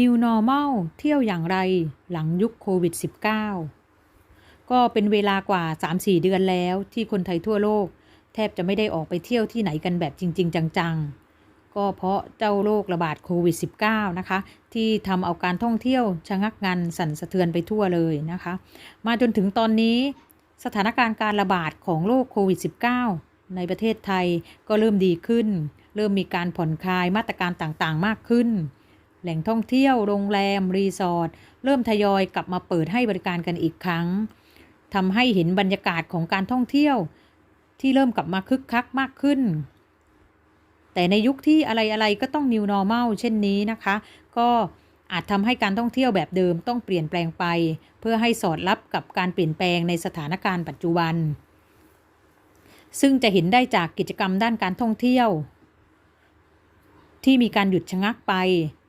New Normal เที่ยวอย่างไรหลังยุคโควิด -19 ก็เป็นเวลากว่า 3-4 เดือนแล้วที่คนไทยทั่วโลก แทบจะไม่ได้ออกไปเที่ยวที่ไหนกันแบบจริง ๆ จัง ๆ ก็เพราะเจ้าโรคระบาดโควิด -19 นะคะ ที่ทำเอาการท่องเที่ยวชะงักงันสั่นสะเทือนไปทั่วเลยนะคะ มาจนถึงตอนนี้ สถานการณ์การระบาดของโรคโควิด -19 ในประเทศไทยก็เริ่มดีขึ้น เริ่มมีการผ่อนคลายมาตรการต่างๆ มากขึ้น แหล่งท่องเที่ยว โรงแรม รีสอร์ท เริ่มทยอยกลับมาเปิดให้บริการกันอีกครั้ง ทำให้เห็นบรรยากาศของการท่องเที่ยว ที่เริ่มกลับมาคึกคักมากขึ้น แต่ในยุคที่อะไรๆก็ต้อง new normal เช่นนี้นะคะ ก็อาจทำให้การท่องเที่ยวแบบเดิมต้องเปลี่ยนแปลงไป เพื่อให้สอดรับกับการเปลี่ยนแปลงในสถานการณ์ปัจจุบัน ซึ่งจะเห็นได้จากกิจกรรมด้านการท่องเที่ยว ที่มีการหยุดชะงักไป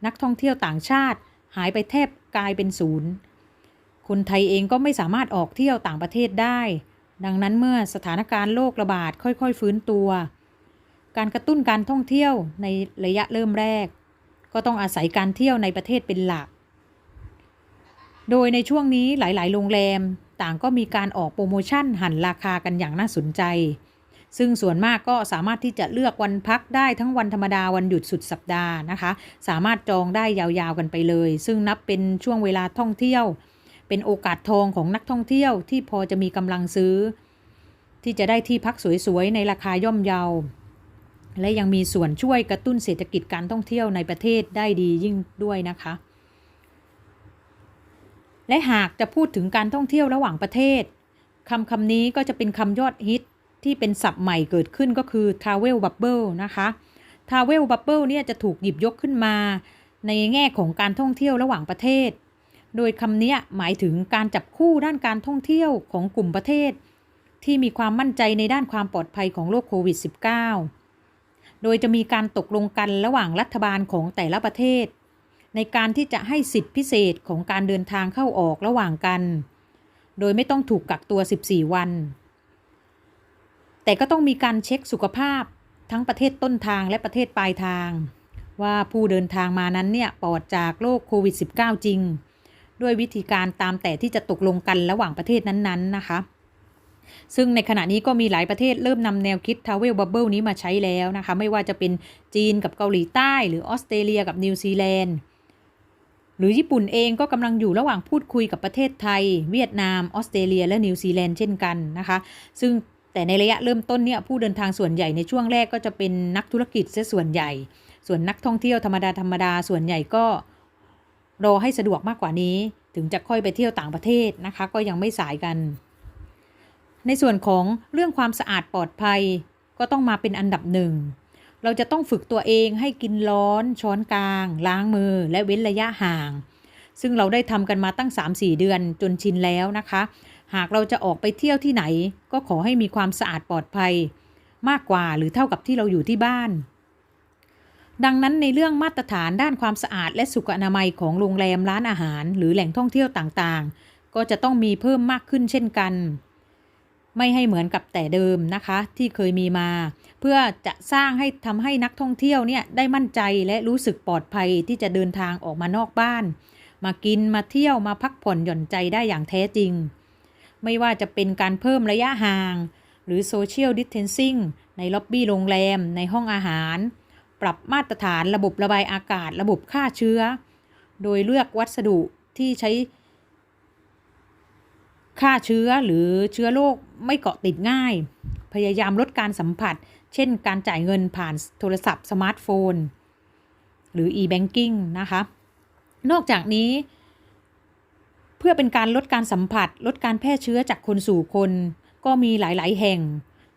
นักท่องเที่ยวต่างชาติ หายไปแทบกลายเป็นศูนย์ คนไทยเองก็ไม่สามารถออกเที่ยวต่างประเทศได้ ดังนั้นเมื่อสถานการณ์โรคระบาดค่อยๆ ฟื้นตัว การกระตุ้นการท่องเที่ยวในระยะเริ่มแรก ก็ต้องอาศัยการเที่ยวในประเทศเป็นหลัก โดยในช่วงนี้หลายๆ โรงแรมต่างก็มีการออกโปรโมชั่นหันราคากันอย่างน่าสนใจ ซึ่งส่วนมากก็สามารถที่จะเลือกวันพักได้ทั้งวันธรรมดาวันหยุดสุดสัปดาห์นะคะ สามารถจองได้ยาวๆกันไปเลย ซึ่งนับเป็นช่วงเวลาท่องเที่ยว เป็นโอกาสทองของนักท่องเที่ยวที่พอจะมีกำลังซื้อ ที่จะได้ที่พักสวยๆในราคาย่อมเยาและยังมีส่วนช่วยกระตุ้นเศรษฐกิจการท่องเที่ยวในประเทศได้ดียิ่งด้วยนะคะ และหากจะพูดถึงการท่องเที่ยวระหว่างประเทศคำคำนี้ก็จะเป็นคำยอดฮิต ที่เป็นศัพท์ใหม่เกิดขึ้นก็คือ travel bubble นะคะ travel bubble เนี่ยจะถูกหยิบยกขึ้นมา ในแง่ของการท่องเที่ยวระหว่างประเทศ โดยคำนี้หมายถึงการจับคู่ด้านการท่องเที่ยวของกลุ่มประเทศ ที่มีความมั่นใจในด้านความปลอดภัยของโรคโควิด -19 โดยจะมีการตกลงกันระหว่างรัฐบาลของแต่ละประเทศ ในการที่จะให้สิทธิพิเศษของการเดินทางเข้าออกระหว่างกัน โดยไม่ต้องถูกกักตัว 14 วัน แต่ก็ต้องมีการเช็คสุขภาพทั้งประเทศต้นทางและประเทศปลายทาง ว่าผู้เดินทางมานั้นเนี่ยปลอดจากโรคโควิด -19 จริง ด้วยวิธีการตามแต่ที่จะตกลงกันระหว่างประเทศนั้นๆนะคะ ซึ่งในขณะนี้ก็มีหลายประเทศเริ่มนำแนวคิด Travel Bubble นี้มาใช้แล้วนะคะ ไม่ว่าจะเป็นจีนกับเกาหลีใต้ หรือออสเตรเลียกับนิวซีแลนด์หรือญี่ปุ่นเองก็กำลังอยู่ระหว่างพูดคุยกับประเทศไทย เวียดนาม ออสเตรเลีย และนิวซีแลนด์เช่นกันนะคะ ซึ่ง แต่ในระยะเริ่มต้นเนี่ยผู้เดินทางส่วนใหญ่ในช่วงแรกก็จะเป็นนักธุรกิจซะส่วนใหญ่ ส่วนนักท่องเที่ยวธรรมดาธรรมดาส่วนใหญ่ก็รอให้สะดวกมากกว่านี้ ถึงจะค่อยไปเที่ยวต่างประเทศนะคะ ก็ยังไม่สายกัน ในส่วนของเรื่องความสะอาดปลอดภัย ก็ต้องมาเป็นอันดับหนึ่งเราจะต้องฝึกตัวเองให้กินร้อน ช้อนกลาง ล้างมือ และเว้นระยะห่าง ซึ่งเราได้ทำกันมาตั้ง 3-4 เดือนจนชินแล้วนะคะ หากเราจะออกไปเที่ยวที่ไหน ก็ขอให้มีความสะอาดปลอดภัย มากกว่าหรือเท่ากับที่เราอยู่ที่บ้าน ดังนั้นในเรื่องมาตรฐานด้านความสะอาดและสุขอนามัยของโรงแรมร้านอาหาร หรือแหล่งท่องเที่ยวต่างๆ ก็จะต้องมีเพิ่มมากขึ้นเช่นกัน ไม่ให้เหมือนกับแต่เดิมนะคะที่เคยมีมา เพื่อจะสร้างให้ทำให้นักท่องเที่ยวเนี่ยได้มั่นใจและรู้สึกปลอดภัยที่จะเดินทางออกมานอกบ้าน มากินมาเที่ยวมาพักผ่อนหย่อนใจได้อย่างแท้จริง ไม่ว่าจะเป็นการเพิ่มระยะห่าง หรือ Social Distancing ในล็อบบี้โรงแรม ในห้องอาหาร ปรับมาตรฐานระบบระบายอากาศ ระบบฆ่าเชื้อ โดยเลือกวัสดุที่ใช้ฆ่าเชื้อหรือเชื้อโรคไม่เกาะติดง่าย พยายามลดการสัมผัส เช่น การจ่ายเงินผ่านโทรศัพท์สมาร์ทโฟน หรือ e-banking นะคะ นอกจากนี้ พื่อเป็นการลดการสัมผัส ลดการแพร่เชื้อจากคนสู่คน ก็มีหลาย ๆ แห่ง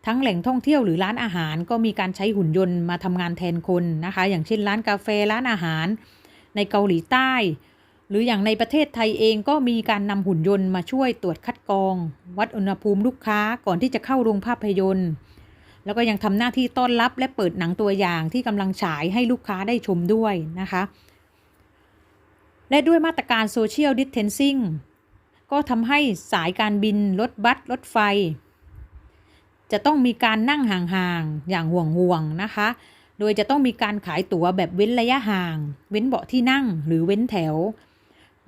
ทั้งแหล่งท่องเที่ยวหรือร้านอาหารก็มีการใช้หุ่นยนต์มาทำงานแทนคนนะคะ อย่างเช่นร้านกาแฟร้านอาหาร ในเกาหลีใต้ หรืออย่างในประเทศไทยเองก็มีการนำหุ่นยนต์มาช่วยตรวจคัดกรอง วัดอุณหภูมิลูกค้าก่อนที่จะเข้าโรงภาพยนตร์ แล้วก็ยังทำหน้าที่ต้อนรับและเปิดหนังตัวอย่างที่กำลังฉายให้ลูกค้าได้ชมด้วยนะคะ และด้วยมาตรการ Social Distancing ก็ทำให้สายการบิน รถบัส รถไฟ จะต้องมีการนั่งห่างๆ อย่างห่วงๆ นะคะ โดยจะต้องมีการขายตั๋วแบบเว้นระยะห่าง เว้นเบาะที่นั่งหรือเว้นแถว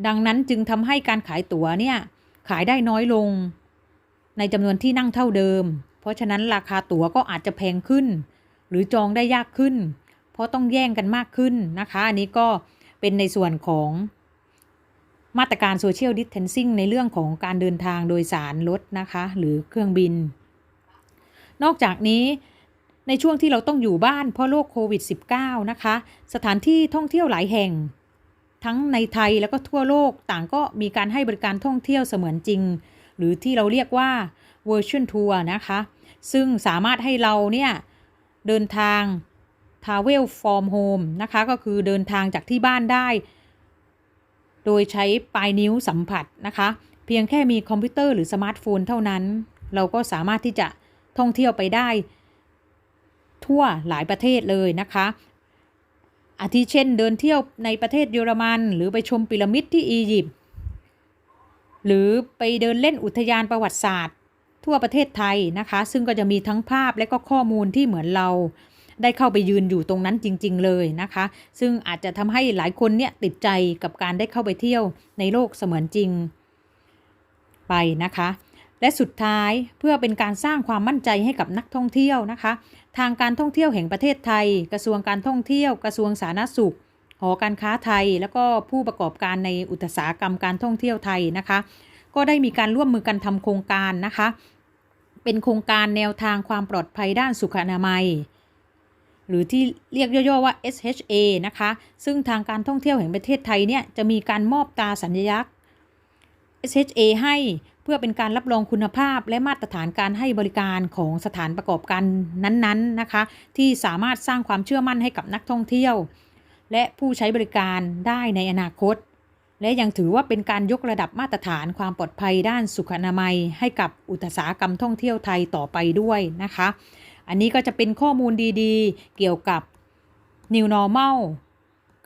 ดังนั้นจึงทำให้การขายตั๋วเนี่ย ขายได้น้อยลง ในจำนวนที่นั่งเท่าเดิม เพราะฉะนั้นราคาตั๋วก็อาจจะแพงขึ้น หรือจองได้ยากขึ้น เพราะต้องแย่งกันมากขึ้นนะคะ อันนี้ก็เเป็นในส่วนของมาตรการโซเชียลดิสเทนซิ่งในเรื่องของการเดินทางโดยสารรถนะคะ หรือเครื่องบิน นอกจากนี้ในช่วงที่เราต้องอยู่บ้านเพราะโรคโควิด -19 นะคะ สถานที่ท่องเที่ยวหลายแห่ง ทั้งในไทยแล้วก็ทั่วโลกต่างก็มีการให้บริการท่องเที่ยวเสมือนจริง หรือที่เราเรียกว่า virtual tour นะคะ ซึ่งสามารถให้เราเนี่ยเดินทาง travel from home นะคะก็คือเดินทางจากที่บ้านได้ โดยใช้ปลายนิ้วสัมผัสนะคะ เพียงแค่มีคอมพิวเตอร์หรือสมาร์ทโฟนเท่านั้น เราก็สามารถที่จะท่องเที่ยวไปได้ ทั่วหลายประเทศเลยนะคะอาทิเช่นเดินเที่ยวในประเทศเยอรมัน หรือไปชมพีระมิดที่อียิปต์หรือไปเดินเล่นอุทยานประวัติศาสตร์ ทั่วประเทศไทยนะคะ ซึ่งก็จะมีทั้งภาพและก็ข้อมูลที่เหมือนเรา ได้เข้าไปยืนอยู่ตรงนั้นจริง ๆ เลยนะคะ ซึ่งอาจจะทำให้หลายคนเนี่ยติดใจกับการได้เข้าไปเที่ยวในโลกเสมือนจริงไปนะคะ และสุดท้ายเพื่อเป็นการสร้างความมั่นใจให้กับนักท่องเที่ยวนะคะ ทางการท่องเที่ยวแห่งประเทศไทย กระทรวงการท่องเที่ยว กระทรวงสาธารณสุขหอการค้าไทย แล้วก็ผู้ประกอบการในอุตสาหกรรมการท่องเที่ยวไทยนะคะ ก็ได้มีการร่วมมือกันทำโครงการนะคะ เป็นโครงการแนวทางความปลอดภัยด้านสุขอนามัย หรือที่เรียกย่อๆว่า SHA นะคะ ซึ่งทางการท่องเที่ยวแห่งประเทศไทยเนี่ยจะมีการมอบตราสัญลักษณ์ SHA ให้เพื่อเป็นการรับรองคุณภาพและมาตรฐานการให้บริการของสถานประกอบการนั้นๆนะคะ ที่สามารถสร้างความเชื่อมั่นให้กับนักท่องเที่ยว และผู้ใช้บริการได้ในอนาคต และยังถือว่าเป็นการยกระดับมาตรฐานความปลอดภัยด้านสุขอนามัย ให้กับอุตสาหกรรมท่องเที่ยวไทยต่อไปด้วยนะคะ อันนี้ก็จะเป็นข้อมูลดีๆ เกี่ยวกับ New Normal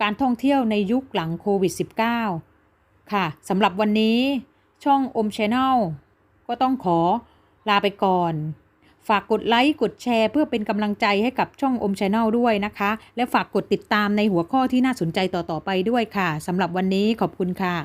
การท่องเที่ยวในยุคหลังโควิด -19 ค่ะสำหรับวันนี้ช่องอม Channel ก็ต้องขอลาไปก่อน ฝากกดไลค์กดแชร์ เพื่อเป็นกำลังใจให้กับช่องอม Channel ด้วยนะคะ และฝากกดติดตามในหัวข้อที่น่าสนใจต่อๆไปด้วยค่ะสำหรับวันนี้ขอบคุณค่ะ